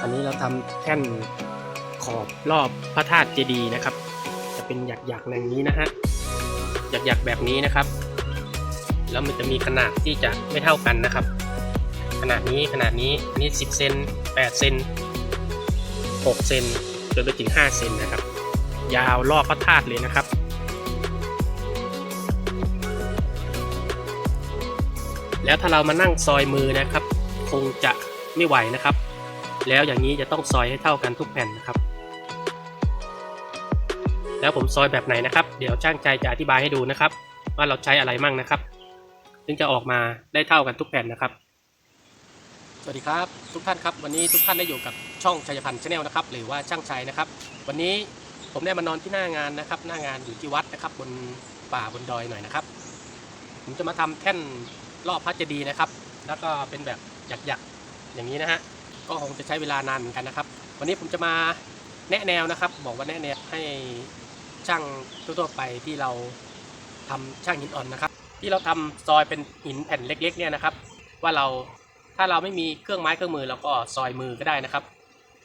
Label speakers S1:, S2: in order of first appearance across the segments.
S1: อันนี้เราทำแท่นขอบรอบพระธาตุเจดีย์นะครับ จะเป็นหยักๆอย่างนี้นะฮะหยักๆแบบนี้นะครับ แล้วมันจะมีขนาดที่จะไม่เท่ากันนะครับ ขนาดนี้ขนาดนี้อันนี้10เซน8เซน6เซนจนไปถึง5เซนนะครับ ยาวรอบพระธาตุเลยนะครับแล้วถ้าเรามานั่งซอยมือนะครับ คงจะไม่ไหวนะครับ แล้วอย่างนี้จะต้องซอยให้เท่ากันทุกแผ่นนะครับ แล้วผมซอยแบบไหนนะครับ เดี๋ยวช่างใจจะอธิบายให้ดูนะครับ ว่าเราใช้อะไรมั่งนะครับถึงจะออกมาได้เท่ากันทุกแผ่นนะครับ สวัสดีครับ ทุกท่านครับ วันนี้ทุกท่านได้อยู่กับช่องชัยพันธ์ชาแนลนะครับ หรือว่าช่างชัยนะครับ วันนี้ผมได้มานอนที่หน้างานนะครับ หน้างานอยู่ที่วัดนะครับ บนป่าบนดอยหน่อยนะครับ ผมจะมาทำแท่นรอบพระเจดีย์นะครับ แล้วก็เป็นแบบหยักๆอย่างนี้นะฮะ ก็คงจะใช้เวลานานเหมือนกันนะครับ วันนี้ผมจะมาแนะแนวนะครับ บอกว่าแนะแนวให้ช่างทั่วๆไปที่เราทำช่างหินอ่อนนะครับ ที่เราทำซอยเป็นหินแผ่นเล็ก ๆ เนี่ยนะครับ ว่าเราถ้าเราไม่มีเครื่องไม้เครื่องมือเราก็ซอยมือก็ได้นะครับ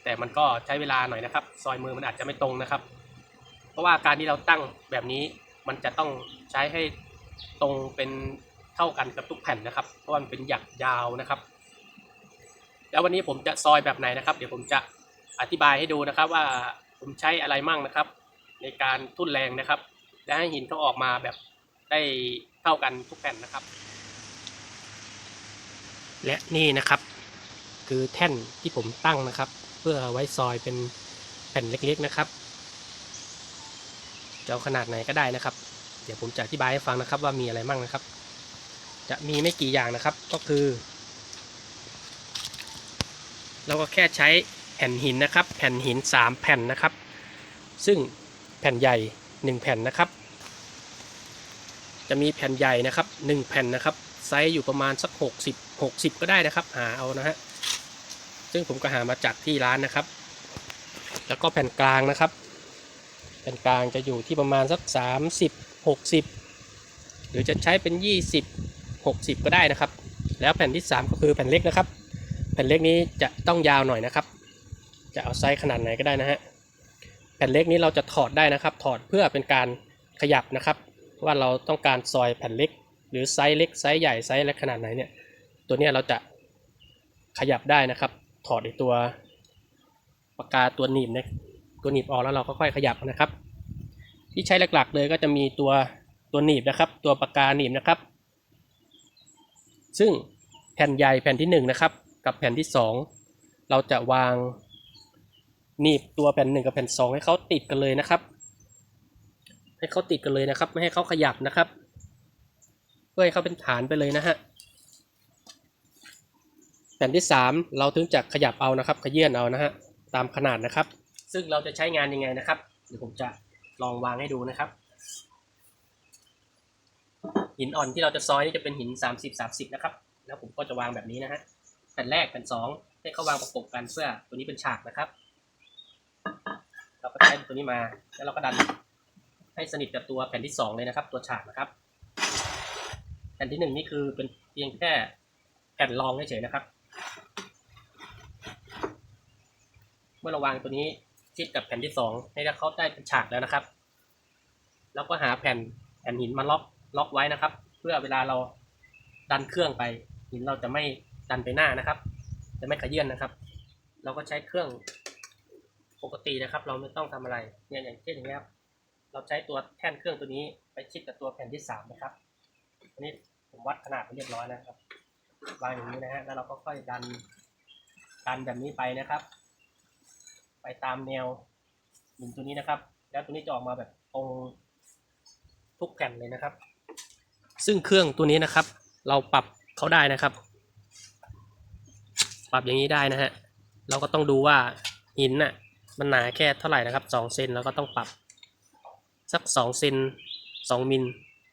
S1: แต่มันก็ใช้เวลาหน่อยนะครับ ซอยมือมันอาจจะไม่ตรงนะครับ เพราะว่าการที่เราตั้งแบบนี้มันจะต้องใช้ให้ตรงเป็นเท่ากันกับทุกแผ่นนะครับ เพราะวันเป็นหยักยาวนะครับ แล้ววันนี้ผมจะซอยแบบไหนนะครับ เดี๋ยวผมจะอธิบายให้ดูนะครับ ว่าผมใช้อะไรมั่งนะครับ ในการทุ่นแรงนะครับ และให้หินเขาออกมาแบบได้เท่ากันทุกแผ่นนะครับ และนี่นะครับ คือแท่นที่ผมตั้งนะครับ เพื่อไว้ซอยเป็นแผ่นเล็กๆนะครับจะเอาขนาดไหนก็ได้นะครับ เดี๋ยวผมจะอธิบายให้ฟังนะครับว่ามีอะไรมั่งนะครับ จะมีไม่กี่อย่างนะครับ ก็คือ เราก็แค่ใช้แผ่นหินนะครับ แผ่นหิน 3 แผ่นนะครับ ซึ่งแผ่นใหญ่ 1 แผ่นนะครับ จะมีแผ่นใหญ่นะครับ 1 แผ่นนะครับไซส์อยู่ประมาณสัก 60 60 ก็ได้นะครับหาเอานะฮะซึ่งผมก็หามาจากที่ร้านนะครับ แล้วก็แผ่นกลางนะครับ แผ่นกลางจะอยู่ที่ประมาณสัก 30 60 หรือจะใช้เป็น 20 60 ก็ได้นะครับ แล้วแผ่นที่ 3 ก็คือแผ่นเล็กนะครับ แผ่นเล็กนี้จะต้องยาวหน่อยนะครับ จะเอาไซส์ขนาดไหนก็ได้นะฮะแผ่นเล็กนี้เราจะถอดได้นะครับ ถอดเพื่อเป็นการขยับนะครับ ว่าเราต้องการซอยแผ่นเล็ก หรือไซส์เล็กไซส์ใหญ่ไซส์เล็กขนาดไหนเนี่ยตัวนี้เราจะขยับได้นะครับ ถอดในตัวปากกาตัวหนีบเนี่ยตัวหนีบออกแล้วเราก็ค่อยขยับนะครับ ที่ใช้หลักๆเลยก็จะมีตัวตัวหนีบนะครับ ตัวปากกาหนีบนะครับ ซึ่งแผ่นใหญ่แผ่นที่หนึ่งนะครับ กับแผ่นที่สองเราจะวางหนีบตัวแผ่นหนึ่งกับแผ่นสองให้เขาติดกันเลยนะครับ ให้เขาติดกันเลยนะครับ ไม่ให้เขาขยับนะครับ เพื่อให้เขาเป็นฐานไปเลยนะฮะแผ่นที่สามเราถึงจะขยับเอานะครับ ขยื่นเอานะฮะตามขนาดนะครับ ซึ่งเราจะใช้งานยังไงนะครับเดี๋ยวผมจะลองวางให้ดูนะครับ หินอ่อนที่เราจะซอยนี่จะเป็นหิน 30 30 นะครับ แล้วผมก็จะวางแบบนี้นะฮะ แผ่นแรกแผ่นสองให้เขาวางประกบกันเพื่อตัวนี้เป็นฉากนะครับ เราก็ใช้ตัวนี้มา แล้วเราก็ดันให้สนิทกับตัวแผ่นที่สองเลยนะครับ ตัวฉากนะครับ แผ่นที่หนึ่งนี่คือเป็นเพียงแค่แผ่นรองเฉยๆนะครับ เมื่อเราวางตัวนี้ชิดกับแผ่นที่สองให้เขาได้เป็นฉากแล้วนะครับ แล้วก็หาแผ่นแผ่นหินมาล็อกล็อกไว้นะครับ เพื่อเวลาเราดันเครื่องไปหินเราจะไม่ ดันไปหน้านะครับ จะไม่ขยื่นนะครับ เราก็ใช้เครื่องปกตินะครับ เราไม่ต้องทำอะไรเนี่ยอย่างเช่นอย่างนี้ครับเราใช้ตัวแท่นเครื่องตัวนี้ไปชิดกับตัวแผ่นที่สามนะครับอันนี้ผมวัดขนาดไปเรียบร้อยแล้วครับวางอย่างนี้นะฮะแล้วเราก็ค่อยดันดันแบบนี้ไปนะครับ ไปตามแนวหินตัวนี้นะครับ แล้วตัวนี้จะออกมาแบบตรงทุกแผ่นเลยนะครับ ซึ่งเครื่องตัวนี้นะครับ เราปรับเขาได้นะครับ ปรับอย่างนี้ได้นะฮะ เราก็ต้องดูว่าหินน่ะมันหนาแค่เท่าไหร่นะครับสองเซนเราก็ต้องปรับสักสองเซนสองมิล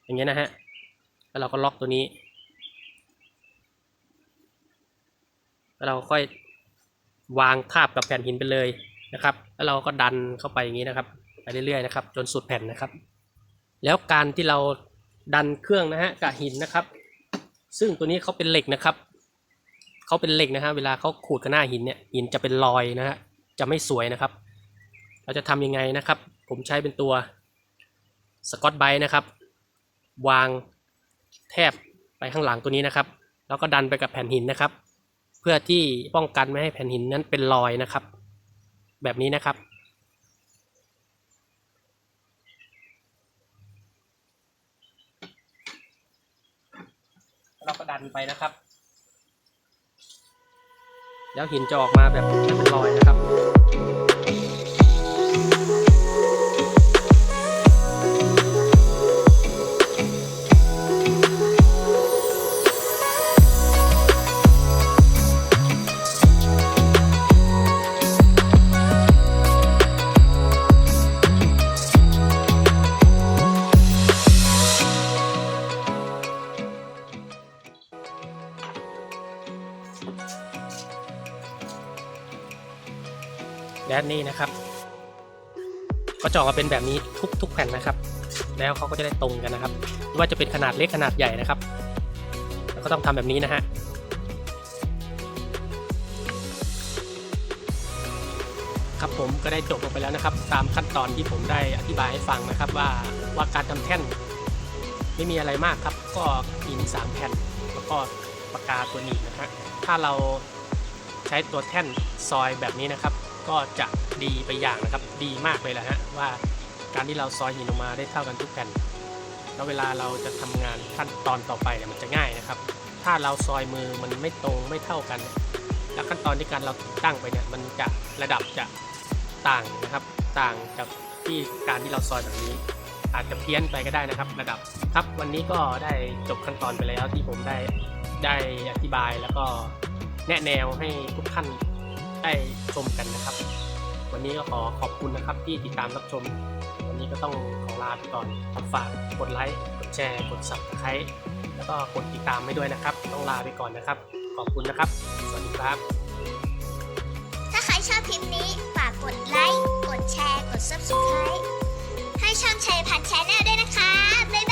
S1: อย่างเงี้ยนะฮะ แล้วเราก็ล็อกตัวนี้ แล้วเราค่อยวางทาบกับแผ่นหินไปเลยนะครับ แล้วเราก็ดันเข้าไปอย่างนี้นะครับ ไปเรื่อยๆนะครับ จนสุดแผ่นนะครับ แล้วการที่เราดันเครื่องนะฮะกับหินนะครับ ซึ่งตัวนี้เขาเป็นเหล็กนะครับ เขาเป็นเหล็กนะฮะเวลาเขาขูดกับหน้าหินเนี่ยหินจะเป็นรอยนะฮะจะไม่สวยนะครับ เราจะทำยังไงนะครับ ผมใช้เป็นตัวสกอตไบรท์นะครับ วางแทบไปข้างหลังตัวนี้นะครับ แล้วก็ดันไปกับแผ่นหินนะครับ เพื่อที่ป้องกันไม่ให้แผ่นหินนั้นเป็นรอยนะครับ แบบนี้นะครับเราก็ดันไปนะครับ แล้วหินจะออกมาแบบไม่เป็นรอยนะครับ และนี่นะครับก็จะออกมาเป็นแบบนี้ทุกทุกแผ่นนะครับ แล้วเขาก็จะได้ตรงกันนะครับไม่ว่าจะเป็นขนาดเล็กขนาดใหญ่นะครับแล้วก็ต้องทำแบบนี้นะฮะครับผมก็ได้จบลงไปแล้วนะครับ ตามขั้นตอนที่ผมได้อธิบายให้ฟังนะครับ ว่าว่าการทำแท่นไม่มีอะไรมากครับ ก็หินสามแผ่นแล้วก็ปากกาตัวหนีบนะฮะถ้าเราใช้ตัวแท่นซอยแบบนี้นะครับ ก็จะดีไปอย่างนะครับ ดีมากเลยแหละฮะว่าการที่เราซอยหินออกมาได้เท่ากันทุกแผ่นแล้วเวลาเราจะทำงานขั้นตอนต่อไปเนี่ยมันจะง่ายนะครับ ถ้าเราซอยมือมันไม่ตรงไม่เท่ากัน แล้วขั้นตอนที่การเราตั้งไปเนี่ยมันจะระดับจะต่างนะครับ ต่างจากที่การที่เราซอยแบบนี้ อาจจะเพี้ยนไปก็ได้นะครับ ระดับครับวันนี้ก็ได้จบขั้นตอนไปแล้วที่ผมได้ได้อธิบายแล้วก็แนะแนวให้ทุกท่าน ได้ชมกันนะครับ วันนี้ก็ขอขอบคุณนะครับที่ติดตามรับชม วันนี้ก็ต้องขอลาไปก่อนฝากกดไลค์กดแชร์กด subscribe แล้วก็กดติดตามให้ด้วยนะครับ ต้องลาไปก่อนนะครับ ขอบคุณนะครับ สวัสดีครับ
S2: ถ้าใครชอบคลิปนี้ฝากกดไลค์กดแชร์กด subscribe ให้ช่องชัยพันแชาแนลด้วยนะคะบ๊ายบาย